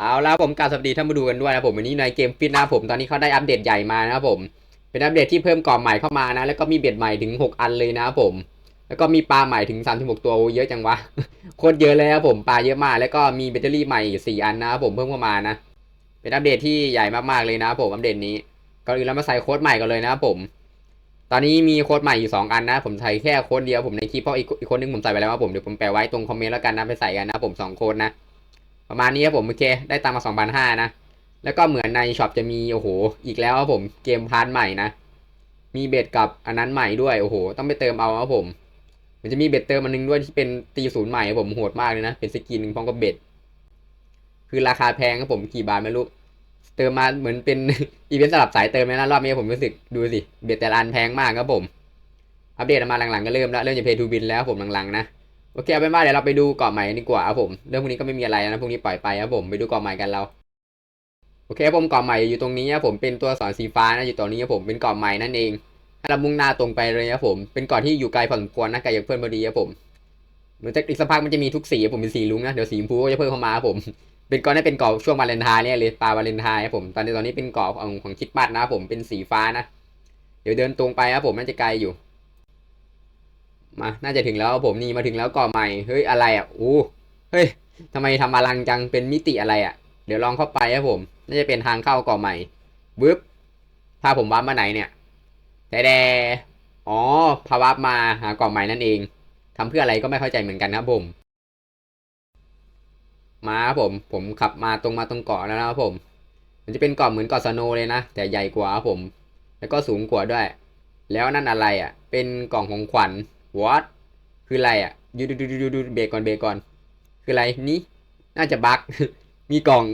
เอาแล้วผมกาสวัสดีท่านผู้ดูกันด้วยนะผมวันนี้ในเกมฟิตนะผมตอนนี้เขาได้อัปเดตใหญ่มานะครับผม เป็นอัปเดตที่เพิ่มกล่องใหม่เข้ามานะ แล้วก็มีเบ็ดใหม่ถึง 6 อันเลยนะครับผม แล้วก็มีปลาใหม่ถึง 36 ตัวเยอะจังวะโคตรเยอะเลยครับผมปลาเยอะมาก แล้วก็มีแบตเตอรี่ใหม่4อันนะครับผมเพิ่มเข้ามานะ เป็นอัปเดตที่ใหญ่มากๆเลยนะครับผมอัปเดตนี้ก่อนอื่นเรามาใส่โค้ดใหม่กันเลยนะครับผม ตอนนี้มีโค้ดใหม่อยู่ 2 อันนะ ผมใส่แค่โค้ดเดียวผมในคลิปเพราะอีกอีกโค้ดนึงผมใส่ไปแล้วครับผมเดี๋ยวผมแปะไว้ตรงคอมเมนต์แล้วกันนะไปใส่กันนะผมสองโค้ดนะ ประมาณนี้ครับผมโอเคได้ตังมา2,500นะ แล้วก็เหมือนในช็อปจะมีโอ้โห อีกแล้วครับผมเกมพาร์ทใหม่นะ มีเบ็ดกับอันนั้นใหม่ด้วยโอ้โห ต้องไปเติมเอาครับผม มันจะมีเบ็ดเติมอันนึงด้วยที่เป็นตีศูนย์ใหม่ครับผมโหดมากเลยนะ เป็นสกินหนึ่งพร้อมกับเบ็ดคือราคาแพงครับผมกี่บาทไม่รู้เติมมาเหมือนเป็นอีเวนต์สลับสายเติมเลยนะรอบนี้ผมรู้สึกดูสิเบ็ดแต่ละอันแพงมากครับผมอัปเดตมาหลังๆก็เริ่มแล้วเริ่มจะเพย์ทูบินแล้วผมหลังๆนะ โอเคเอาเป็นว่าเดี๋ยวเราไปดูเกาะใหม่ดีกว่าครับผมเรื่องพวกนี้ก็ไม่มีอะไรนะพวกนี้ปล่อยไปครับผมไปดูเกาะใหม่กันเราโอเคผมเกาะใหม่อยู่ตรงนี้ครับผมเป็นตัวสอนสีฟ้านะอยู่ตรงนี้ครับผมเป็นเกาะใหม่นั่นเองให้เรามุ่งหน้าตรงไปเลยครับผมเป็นเกาะที่อยู่ไกลพอสมควรนะไกลจากเพื่อนพอดีครับผมเหมือนจะอีกสักพักมันจะมีทุกสีครับผมเป็นสีลุงนะเดี๋ยวสีชมพูก็จะเพิ่มเข้ามาครับผมเป็นเกาะนี่เป็นเกาะช่วงวาเลนไทน์เนี่ยเลยปลาวาเลนไทน์ครับผมตอนนี้ตอนนี้เป็นเกาะของของคิดมัดนะครับผมเป็นสีฟ้านะ เดี๋ยวเดินตรงไปครับผมน่าจะไกลอยู่ มา น่าจะถึงแล้วผมนี่มาถึงแล้วเกาะใหม่ เฮ้ยอะไรอะอู้เฮ้ยทำไมทำอลังจังเป็นมิติอะไรอะ เดี๋ยวลองเข้าไปครับผม น่าจะเป็นทางเข้าเกาะใหม่บึ๊บพาผมวับมาไหนเนี่ยแต่แดอ๋อพาวับมาหาเกาะใหม่นั่นเองทำเพื่ออะไรก็ไม่เข้าใจเหมือนกันครับผม มาครับผม ผมขับมาตรงมาตรงเกาะแล้วนะครับผม มันจะเป็นเกาะเหมือนเกาะสโนเลยนะ แต่ใหญ่กว่าครับผม แล้วก็สูงกว่าด้วย แล้วนั่นอะไรอะ เป็นกล่องของขวัญ what คืออะไรอะดูดูดูดูดูเบรกก่อนเบรกก่อน คืออะไรนี่น่าจะบั๊กมีกล่อง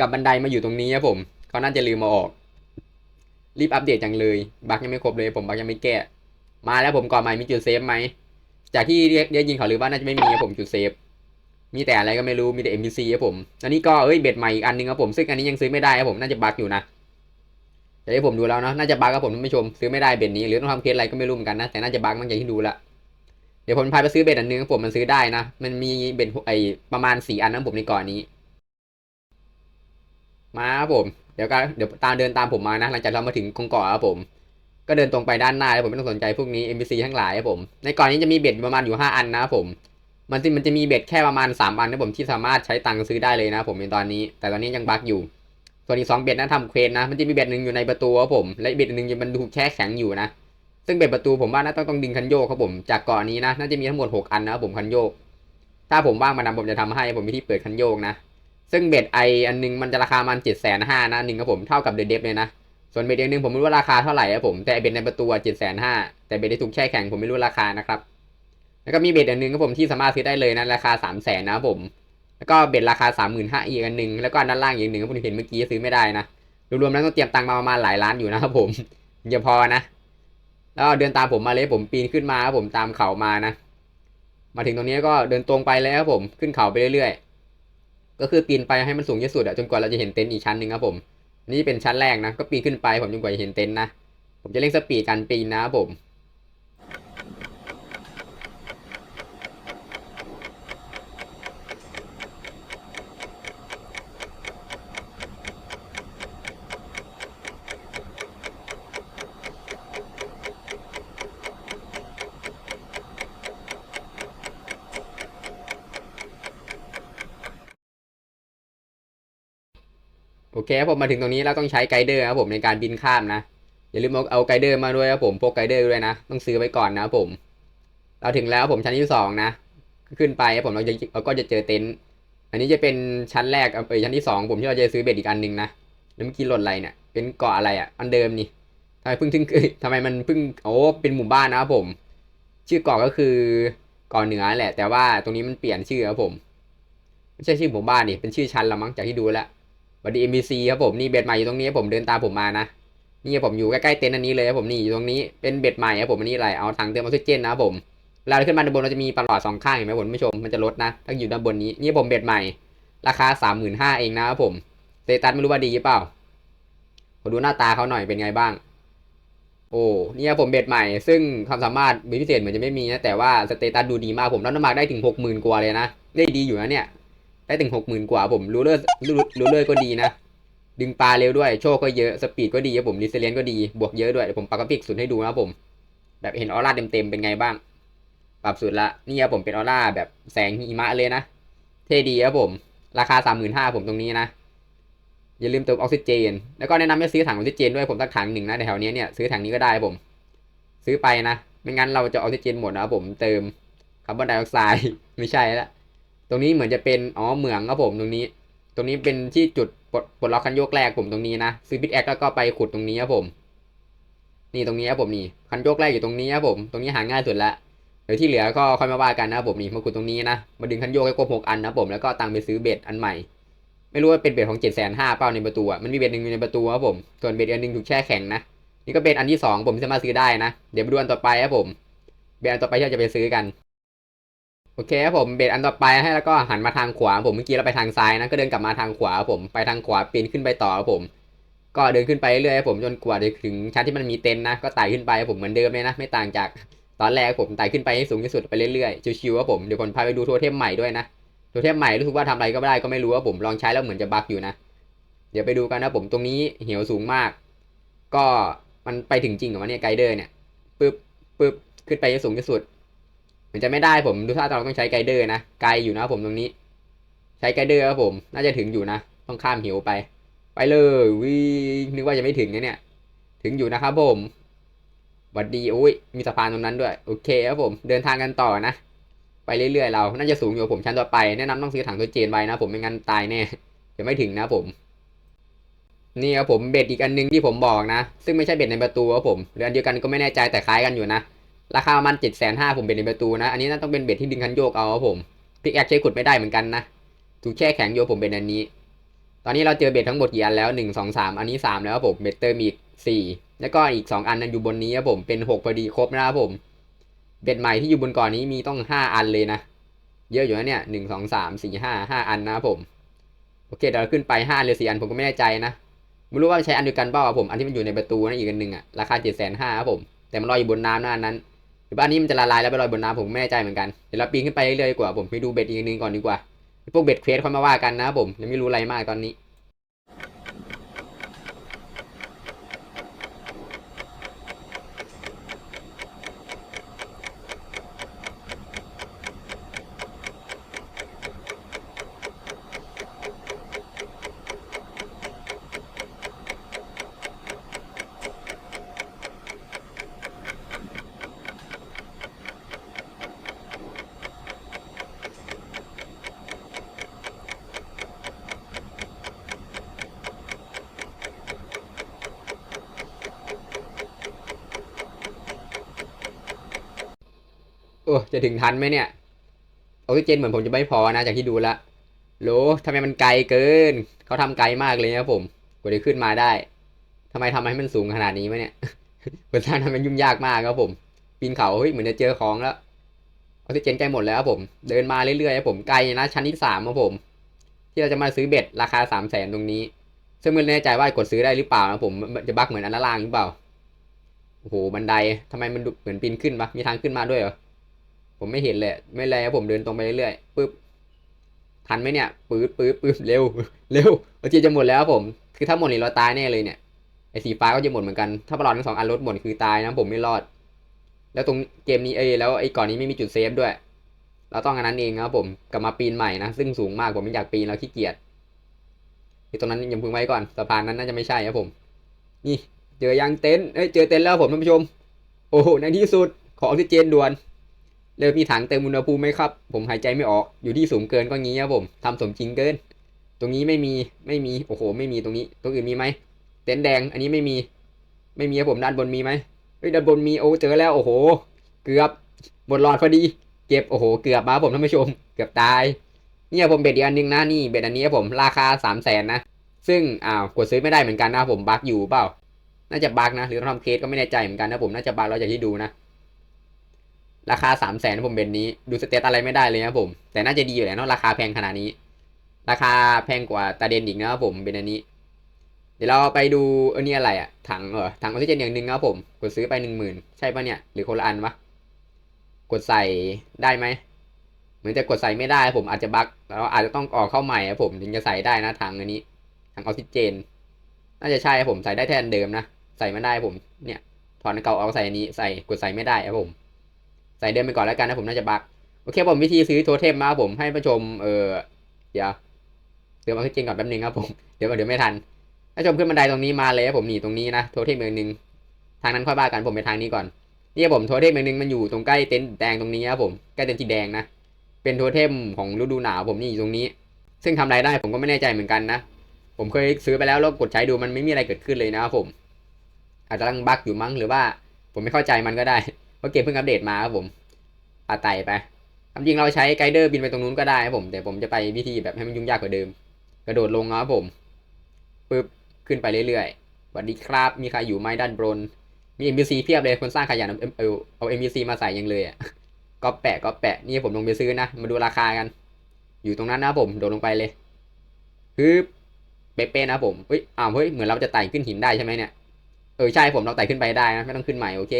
กับบันไดมาอยู่ตรงนี้ครับผมเขาน่าจะลืมมาออก รีบอัปเดตจังเลยบั๊กยังไม่ครบเลย ผมบั๊กยังไม่แก้ มาแล้วผมก่อนใหม่มีจุดเซฟไหมจากที่เรียกเรียกยิงเขาหรือว่าน่าจะไม่มีครับผมจุดเซฟมีแต่อะไรก็ไม่รู้มีแต่ NPC ครับผมอันนี้ก็เอ้ยเบ็ดใหม่อีกอันนึงครับผมซึ่งอันนี้ยังซื้อไม่ได้ครับผมน่าจะบั๊กอยู่นะแต่ที่ผมดูแล้วเนาะน่าจะบั๊กครับผมท่านผู้ชมซื้อไม่ได้เบ็ดนี้หรือต้องทำเคสอะไรก็ไม่รู้เหมือนกันนะแต่น่าจะบั๊กมั้งอย่างที่ดูละ ดี๋ยวผมพาไปซื้อเบ็ดอันนึงครับผมมันซื้อได้นะ มันมีเบ็ดไอประมาณสี่อันนะผมในก่อนนี้ มาครับผม เดี๋ยวก็เดี๋ยวตามเดินตามผมมานะ หลังจากเรามาถึงกองเกาะครับผม ก็เดินตรงไปด้านหน้าแล้วผมไม่ต้องสนใจพวกนี้ NPC ทั้งหลายครับผม ในก่อนนี้จะมีเบ็ดประมาณอยู่ห้าอันนะครับผม มันจะมันจะมีเบ็ดแค่ประมาณสามอันนะผมที่สามารถใช้ตังค์ซื้อได้เลยนะผมในตอนนี้ แต่ตอนนี้ยังบั๊กอยู่ ส่วนอีกสองเบ็ดนั้นทำเควสนะ มันจะมีเบ็ดหนึ่งอยู่ในประตูครับผม และเบ็ดหนึ่งมันถูกแช่แข็งอยู่นะ ซึ่งเบ็ดประตูผมว่าน่าต้องต้องดึงคันโยกครับผม จากเกาะนี้นะ น่าจะมีทั้งหมด 6 อันนะครับผมคันโยก ถ้าผมว่างมานำผมจะทำให้ผมมีที่เปิดคันโยกนะ ซึ่งเบ็ดไออันนึงมันจะราคามันเจ็ดแสนห้านะหนึ่งครับผมเท่ากับเดดเดฟเลยนะ ส่วนเบ็ดอีกหนึ่งผมไม่รู้ว่าราคาเท่าไหร่ครับผม แต่เบ็ดในประตูเจ็ดแสนห้าแต่เบ็ดที่ถูกแช่แข็งผมไม่รู้ราคานะครับแล้วก็มีเบ็ดอันหนึงครับผมที่สามารถซื้อได้เลยนะราคาสามแสนนะครับผมแล้วก็เบ็ดราคาสามหมื่นห้าอีกอันหนึ่งแล้วก็อันด้านล่างอีกหนึ่งผมเห็นเมื่อกี้ซื้อไม่ได้นะรวมๆแล้วต้องเตรียมตังค์มาประมาณหลายล้านอยู่นะครับผมย่าพอนะ แล้วเดินตามผมมาเลยผมปีนขึ้นมาครับผมตามเขามานะ มาถึงตรงนี้ก็เดินตรงไปเลยครับผมขึ้นเขาไปเรื่อยๆ ก็คือปีนไปให้มันสูงที่สุดอะจนกว่าเราจะเห็นเต็นท์อีกชั้นหนึ่งครับผม นี่เป็นชั้นแรกนะ ก็ปีนขึ้นไปผมจนกว่าจะเห็นเต็นท์นะ ผมจะเร่งสปีดการปีนนะครับผม อเคครับผมมาถึงตรงนี้เราต้องใช้ไกด์เดอร์ครับผมในการบินข้ามนะ อย่าลืมเอาเอาไกด์เดอร์มาด้วยครับผมพกไกด์เดอร์ด้วยนะ ต้องซื้อไว้ก่อนนะครับผม เราถึงแล้วผมชั้นที่สองนะ ขึ้นไปครับผมเราจะเราก็จะเจอเต็นท์อันนี้จะเป็นชั้นแรกเออชั้นที่สองผมที่เราจะซื้อเบ็ดอีกอันหนึ่งนะแล้วเมื่อกี้หล่นอะไรเนี่ยเป็นเกาะอะไรอะอันเดิมนี่ทำไมเพิ่งถึงเอ้ทำไมมันเพิ่งโอ้เป็นหมู่บ้านนะครับผม ชื่อเกาะก็คือเกาะเหนือแหละ แต่ว่าตรงนี้มันเปลี่ยนชื่อครับผมไม่ใช่ชื่อหมู่บ้านนี่เป็นชื่อชั้นละมั้งจากที่ดูแล้ว วัสดี MBC ครับผมนี่เบ็ดใหม่อยู่ตรงนี้ผมเดินตามผมมานะนี่ผมอยู่ใกล้ๆเต็นท์อันนี้เลยครับผมนี่อยู่ตรงนี้เป็นเบ็ดใหม่ครับผมอันนี้อะไรเอาถังเติมออกซิเจนนะครับผมเวลาเราขึ้นมาด้านบนเราจะมีปลอดสองข้างเห็นไหมผมท่านผู้ชมมันจะลดนะถ้าอยู่ด้านบนนี้นี่ผมเบ็ดใหม่ ราคาสามหมื่นห้าเองนะครับผมสเตตัสไม่รู้ว่าดีหรือเปล่าขอดูหน้าตาเขาหน่อยเป็นไงบ้าง โอ้นี่ครับผมเบ็ดใหม่ ซึ่งความสามารถพิเศษเหมือนจะไม่มีนะแต่ว่าสเตตัสดูดีมากผมรับน้ำหนักได้ถึงหกหมื่นกว่าเลยนะได้ดีอยู่นะเนี่ย ได้ถึงหกหมื่นกว่าผมรู้เลอร์รู้รู้เลอร์ก็ดีนะ ดึงปลาเร็วด้วย โชคก็เยอะสปีดก็ดีครับผมรีเซเลียนก็ดีบวกเยอะด้วยเดี๋ยวผมปรับกราฟิกสุดให้ดูนะครับผม แบบเห็นออร่าเต็มๆเป็นไงบ้าง ปรับสุดละนี่ครับผมเป็นออร่าแบบแสงหิมะเลยนะ เท่ดีครับผม ราคาสามหมื่นห้าผมตรงนี้นะอย่าลืมเติมออกซิเจน แล้วก็แนะนำให้ซื้อถังออกซิเจนด้วยผมสักถังหนึ่งนะแถวนี้เนี่ยซื้อถังนี้ก็ได้ผม ซื้อไปนะ ไม่งั้นเราจะออกซิเจนหมดนะครับผมเติมคาร์บอนไดออกไซด์ไม่ใช่ละ ตรงนี้เหมือนจะเป็นอ๋อเหมืองครับผมตรงนี้ ตรงนี้เป็นที่จุดปลดปลดล็อกคันโยกแรกผมตรงนี้นะซื้อบิทแอคแล้วก็ไปขุดตรงนี้ครับผม นี่ตรงนี้ครับผมนี่คันโยกแรกอยู่ตรงนี้ครับผม ตรงนี้หาง่ายสุดละเดี๋ยวที่เหลือก็ค่อยมาว่ากันนะผมนี่มาขุดตรงนี้นะมาดึงคันโยกให้ครบหกอันนะผมแล้วก็ตังไปซื้อเบ็ดอันใหม่ ไม่รู้ว่าเป็นเบ็ดของเจ็ดแสนห้าเปล่าในประตูอะมันมีเบ็ดหนึ่งอยู่ในประตูครับผมส่วนเบ็ดอันหนึ่งถูกแช่แข็งนะนี่ก็เป็นอันที่สองผมสามารถซื้อได้นะ เดี๋ยวมาดูอันต่อไปครับผมเบ็ดอันต่อไปที่เราจะไปซื้อกัน โอเคครับผมเบ็ดอันต่อไปให้แล้วก็หันมาทางขวาผมเมื่อกี้เราไปทางซ้ายนะก็เดินกลับมาทางขวาผมไปทางขวาปีนขึ้นไปต่อครับผม ก็เดินขึ้นไปเรื่อยครับผมจนกว่าจะถึงชั้นที่มันมีเต็นท์นะก็ไต่ขึ้นไปครับผมเหมือนเดิมเลยนะ ไม่ต่างจากตอนแรกผมไต่ขึ้นไปให้สูงที่สุดไปเรื่อยๆชิวๆครับผมเดี๋ยวผมพาไปดูโทเทมใหม่ด้วยนะโทเทมใหม่รู้สึกว่าทำอะไรก็ไม่ได้ก็ไม่รู้ว่าผมลองใช้แล้วเหมือนจะบั๊กอยู่นะ เดี๋ยวไปดูกันนะผมตรงนี้เหวสูงมาก ก็มันไปถึงจริงกับมันเนี่ยไกด์เดอร์เนี่ยปึ๊บปึ๊บขึ้นไปให้สูงที่สุด มันจะไม่ได้ผมดูท่าเราต้องใช้ไกเดอร์นะไกลอยู่นะผมตรงนี้ ใช้ไกเดอร์ครับผม น่าจะถึงอยู่นะ ต้องข้ามเหวไป ไปเลยวิ่งนึกว่าจะไม่ถึงนะเนี่ย ถึงอยู่นะครับผมหวัดดีโอ้ยมีสะพานตรงนั้นด้วย โอเคครับผม เดินทางกันต่อนะ ไปเรื่อยๆเรา น่าจะสูงอยู่ผมชั้นต่อไป แนะนำต้องซื้อถังตัวเจนไว้นะผมไม่งั้นตายแน่จะไม่ถึงนะผม นี่ครับผมเบ็ดอีกอันหนึงที่ผมบอกนะ ซึ่งไม่ใช่เบ็ดในประตูครับผมหรืออันเดียวกันก็ไม่แน่ใจแต่คล้ายกันอยู่นะ ราคาประมาณเจ็ดแสนห้าผมเบ็ดในประตูนะ อันนี้น่าต้องเป็นเบ็ดที่ดึงคันโยกเอาครับผมพิกแอคใช้ขุดไม่ได้เหมือนกันนะถูกแช่แข็งโยผมเป็นอันนี้ ตอนนี้เราเจอเบ็ดทั้งหมดกี่อันแล้วหนึ่งสองสามอันนี้สามแล้วครับผมเบ็ดเติมอีกสี่แล้วก็อีกสองอันนั้นอยู่บนนี้ครับผมเป็นหกพอดีครบนะครับผม เบ็ดใหม่ที่อยู่บนก่อนนี้มีต้องห้าอันเลยนะ เยอะอยู่นะเนี่ยหนึ่งสองสามสี่ห้าห้าอันนะครับผมโอเคเดี๋ยวเราขึ้นไปห้าหรือสี่อันผมก็ไม่แน่ใจนะไม่รู้ว่าใช้อันเดียวกันเปล่าครับผมอันที่มันอยู่ในประตูนั่นอีกอันหนึ่งอะราคาเจ็ดแสนห้าครับผมแต่มันลอยอยู่บนน้ำนะอันนั้ นหรือว่าอันนี้มันจะละลายแล้วไปลอยบนน้ำผมไม่แน่ใจเหมือนกัน เดี๋ยวเราปีนขึ้นไปเรื่อยๆดีกว่าผมไปดูเบ็ดอีกนึงก่อนดีกว่าพวกเบ็ดเควสค่อยมาว่ากันนะผมยังไม่รู้อะไรมากตอนนี้ โอ้จะถึงทันไหมเนี่ยออกซิเจนเหมือนผมจะไม่พอนะจากที่ดูละโหลทำไมมันไกลเกิน เขาทำไกลมากเลยนะครับผมกว่าจะขึ้นมาได้ทำไมทำให้มันสูงขนาดนี้วะเนี่ยเปิดสร้างทำมันยุ่งยากมากครับผม ปีนเขาเฮ้ยเหมือนจะเจอของแล้วออกซิเจนใกล้หมดแล้วครับผม เดินมาเรื่อยๆครับผมไกลนะชั้นที่สามครับผม ที่เราจะมาซื้อเบ็ดราคาสามแสนตรงนี้ ซึ่งไม่แน่ใจว่ากดซื้อได้หรือเปล่านะผมจะบักเหมือนอันล่างหรือเปล่าโอ้โหบันไดทำไมมันเหมือนปีนขึ้นปะมีทางขึ้นมาด้วยเหรอ ผมไม่เห็นเลยไม่เลยครับผมเดินตรงไปเรื่อยๆปึ๊บทันไหมเนี่ยปื๊ดปื๊ดปื๊ดเร็วเร็วโอจีจะหมดแล้วผม คือถ้าหมดนี่เราตายแน่เลยเนี่ยไอสีฟ้าก็จะหมดเหมือนกันถ้าประหลอดทั้งสองอันลดหมดคือตายนะผมไม่รอด แล้วตรงเกมนี้เอแล้วไอก่อนนี้ไม่มีจุดเซฟด้วย เราต้องอันนั้นเองครับผมกลับมาปีนใหม่นะซึ่งสูงมากผมไม่อยากปีนแล้วขี้เกียจที่ตรงนั้นยังพึงไว้ก่อนสะพานนั้นน่าจะไม่ใช่ครับผม นี่เจอยังเต็นท์เอ้ยเจอเต็นท์แล้วผมท่านผู้ชม โอ้โหในที่สุดขอออกซิเจนด่วน เริ่มมีถังเติมอุณหภูมิไหมครับ ผมหายใจไม่ออก อยู่ที่สูงเกินก็งี้ครับผมทำสมจริงเกิน ตรงนี้ไม่มี ไม่มี โอ้โห ไม่มีตรงนี้ ตรงอื่นมีไหม เต็นท์แดง อันนี้ไม่มี ไม่มีครับผม ด้านบนมีไหมเฮ้ย ด้านบนมี โอ้เจอแล้ว โอ้โห เกือบ บนหลอดพอดี เก็บ โอ้โห เกือบมาครับผมท่านผู้ชม เกือบตาย เนี่ยผมเบ็ดอีกอันหนึงนะ นี่ เบ็ดอันนี้ครับผม ราคาสามแสนนะ ซึ่ง อ้าว กดซื้อไม่ได้เหมือนกันนะผม บั๊กอยู่เปล่า น่าจะบั๊กนะ หรือทำเคสก็ไม่แน่ใจเหมือนกันนะผม น่าจะบั๊กแล้วจากที่ดูนะ ราคาสามแสนผมเป็นนี้ ดูสเตตอะไรไม่ได้เลยนะผม แต่น่าจะดีอยู่แหละเนาะราคาแพงขนาดนี้ ราคาแพงกว่าตาเดนอีกนะครับผมเป็นอันนี้ เดี๋ยวเราไปดูอันนี้อะไรอะถังเออถังออกซิเจนอย่างหนึ่งนะครับผมกดซื้อไปหนึ่งหมื่นใช่ปะเนี่ยหรือคนละอันวะกดใส่ได้ไหมเหมือนจะกดใส่ไม่ได้ผมอาจจะบั๊กแล้วอาจจะต้องออกเข้าใหม่ครับผมถึงจะใส่ได้นะถังอันนี้ถังออกซิเจน น่าจะใช่ครับผมใส่ได้แทนเดิมนะใส่ไม่ได้ผมเนี่ยถอนเก่าเอาใส่อันนี้ใส่กดใส่ไม่ได้ครับผม ใส่เดิมไปก่อนแล้วกันนะผมน่าจะบักโอเคผมวิธีซื้อโทเทมมาผมให้ผู้ชมเออเดี๋ยวเติมออกซิเจนก่อนแป๊บนึงครับผมเดี๋ยวเดี๋ยวไม่ทันถ้ชมขึ้นบันไดตรงนี้มาเลยครับผมหนีตรงนี้นะโทเทมเมืองหนึ่งทางนั้นค่อยบ้ากันผมไปทางนี้ก่อนนี่ครับผมโทเทมเมืองหนึ่งมันอยู่ตรงใกล้เต็นท์แดงตรงนี้ครับผมใกล้เต็นท์สีแดงนะเป็นโทเทมของฤดูหนาวผมนี่อยู่ตรงนี้ ซึ่งทำรายได้ผมก็ไม่แน่ใจเหมือนกันนะผมเคยซื้อไปแล้วแล้วกดใช้ดูมันไม่มีอะไรเกิดขึ้นเลยนะครับผม อาจจะตั้งบั๊กอยู่มั้งหรือว่าผมไม่เข้าใจมันก็ได้ เพราะเกมเพิ่งอัปเดตมาครับผมปาไตไปความจริงเราใช้ไกด์เดอร์บินไปตรงนู้นก็ได้ครับผม แต่ผมจะไปวิธีแบบให้มันยุ่งยากกว่าเดิม กระโดดลงครับผมปึ๊บขึ้นไปเรื่อยๆสวัสดีครับ มีใครอยู่ไหมด้านบน มี NPC เพียบเลยคนสร้างขยันเอาเอา MBC มาใส่ยังเลยอะก็แปะก็แปะนี่ผมลงไปซื้อนะ มาดูราคากัน อยู่ตรงนั้นนะผมโดดลงไปเลยปึ๊บเป๊ะๆนะผมเฮ้ยอ้าวเฮ้ยเหมือนเราจะไต่ขึ้นหินได้ใช่ไหมเนี่ยเออใช่ผมเราไต่ขึ้นไปได้นะไม่ต้องขึ้นใหม่โอเค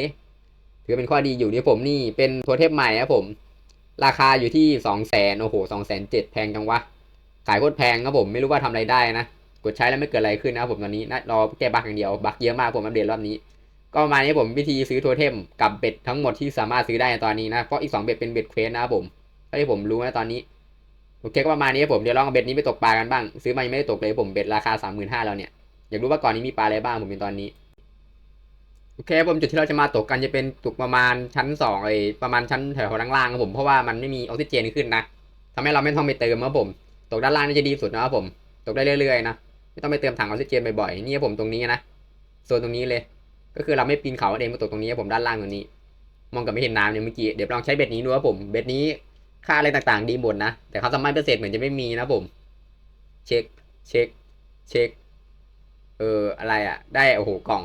ถือเป็นข้อดีอยู่ที่ผมนี่เป็นโทเทมใหม่นะผม ราคาอยู่ที่สองแสนโอ้โหสองแสนเจ็ดแพงจังวะ ขายโคตรแพงครับผมไม่รู้ว่าทำอะไรได้นะ กดใช้แล้วไม่เกิดอะไรขึ้นนะครับผมตอนนี้นะรอแก้บั๊กอย่างเดียว บั๊กเยอะมากผมอัปเดตรอบนี้ ก็ประมาณนี้ผมวิธีซื้อโทเทมกับเบ็ดทั้งหมดที่สามารถซื้อได้ในตอนนี้นะเพราะอีกสองเบ็ดเป็นเบ็ดเควสนะครับผมเท่าที่ผมรู้นะตอนนี้โอเคก็ประมาณนี้ครับผมเดี๋ยวลองเอาเบ็ดนี้ไปตกปลากันบ้าง ซื้อมายังไม่ได้ตกเลยผมเบ็ดราคาสามหมื่นห้าแล้วเนี่ยอยากรู้ว่าก่อนนี้มีปลาอะไรบ้างผมเป็นตอนนี้ โอเคผมจุดที่เราจะมาตกกันจะเป็นตกประมาณชั้นสองไอ้ประมาณชั้นแถวล่างๆครับผมเพราะว่ามันไม่มีออกซิเจนขึ้นนะทำให้เราไม่ต้องไปเติมครับผม ตกด้านล่างนี่จะดีสุดนะครับผม ตกได้เรื่อยๆนะไม่ต้องไปเติมถังออกซิเจนบ่อยๆนี่ผมตรงนี้นะโซนตรงนี้เลย ก็คือเราไม่ปีนเขาเองมาตกตรงนี้ผมด้านล่างตรงนี้ มองกับไม่เห็นน้ำเนี่ยเมื่อกี้เดี๋ยวลองใช้เบ็ดนี้ดูครับผมเบ็ดนี้ค่าอะไรต่างๆ ดีหมดนะแต่ความสามารถพิเศษเหมือนจะไม่มีนะผม เช็คเช็คเช็คเอออะไรอะ ได้โอ้โหกล่อง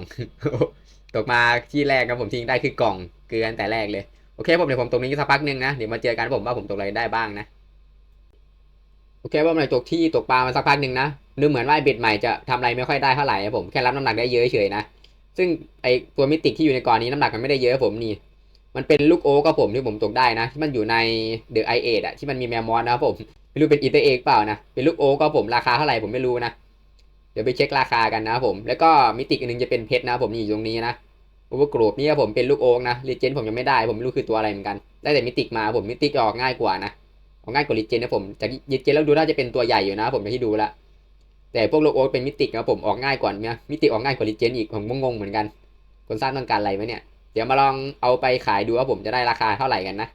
ตกมาที่แรกครับผมทิ้งได้คือกล่องเกลือแต่แรกเลยโอเคผมเดี๋ยวผมตรงนี้สักพักหนึ่งนะเดี๋ยวมาเจอกันผมว่าผมตกอะไรได้บ้างนะโอเคผมเลยตกที่ตกปลามาสักพักหนึ่งนะดูเหมือนว่าเบ็ดใหม่จะทำอะไรไม่ค่อยได้เท่าไหร่ครับผมแค่รับน้ำหนักได้เยอะเฉยๆนะซึ่งไอตัวมิติกที่อยู่ในกรณีน้ำหนักมันไม่ได้เยอะผมนี่มันเป็นลูกโอ๊กครับผมที่ผมตกได้นะ ที่มันอยู่ในเดอะไอเออะที่มันมีแมวมอสนะครับผมไม่รู้เป็นอีเตอร์เอกเปล่านะเป็นลูกโอ๊กครับผมราคาเท่าไหร่ผมไม่รู้นะ เดี๋ยวไปเช็คราคากันนะผม แล้วก็มิติอันหนึงจะเป็นเพชรนะผมนี่อยู่ตรงนี้นะอเวอร์นี่ผมเป็นลูกโอ๊กนะลีเจนผมยังไม่ได้ ผมไม่รู้คือตัวอะไรเหมือนกัน ได้แต่มิติมาผมมิติออกง่ายกว่านะออกง่ายกว่าลีเจนนะผมจากลีเจนแล้วดูน่าจะเป็นตัวใหญ่อยู่นะ ผมไปที่ดูละแต่พวกลูกโอ๊กเป็นมิตินะครับผมออกง่ายกว่าเนี่ยมิติออกง่ายกว่าลีเจนอีกผมงงเหมือนกันคนสร้างต้องการอะไรไหมเนี่ย เดี๋ยวมาลองเอาไปขายดูว่าผมจะได้ราคาเท่าไหร่กันนะ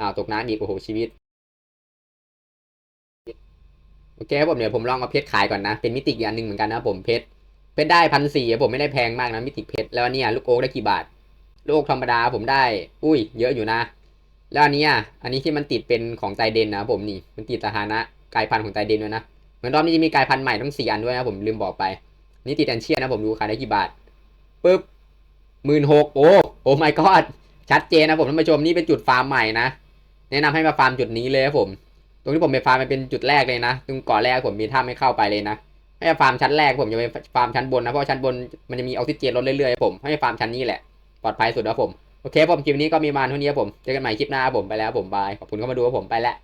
อ้าวตกน้ำอีกโอ้โหชีวิต โอเคครับผมเดี๋ยวผมลองเอาเพชรขายก่อนนะ เป็นมิติอีกอันหนึ่งเหมือนกันนะผมเพชรเพชรได้พันสี่ผมไม่ได้แพงมากนะมิติเพชรแล้วอันเนี่ยลูกโอ๊กได้กี่บาทลูกโอ๊กธรรมดาผมได้ อุ้ย เยอะอยู่นะ แล้วอันนี้อะอันนี้ที่มันติดเป็นของไตเดนนะผมนี่มันติดสถานะกลายพันธุ์ของไตเดนด้วยนะเหมือนรอบนี้จะมีกลายพันธุ์ใหม่ต้งสี่อันด้วยนะผมลืมบอกไป นี่ติดแอนเชียนะผมดูขายได้กี่บาทปึ๊บหมื่นหกโอ้โอ้ my god ชัดเจนนะผมท่านผู้ชมนี่เป็นจุดฟาร์มใหม่นะแนะนำให้มาฟาร์มจุดนี้เลยครับผม รงที่ผมไปฟาร์มมันเป็นจุดแรกเลยนะตรงก่อแรกผมมีถ้าไม่เข้าไปเลยนะให้ฟาร์มชั้นแรกผมจะไปฟาร์มชั้นบนนะเพราะชั้นบนมันจะมีออกซิเจนลดเรื่อยๆผมให้ฟาร์มชั้นนี้แหละปลอดภัยสุดแล้วผมโอเคผมคลิปนี้ก็มีมาเท่านี้ผมเจอกันใหม่คลิปหน้าผมไปแล้วผมบายขอบคุณเข้ามาดูกับผมไปแล้ว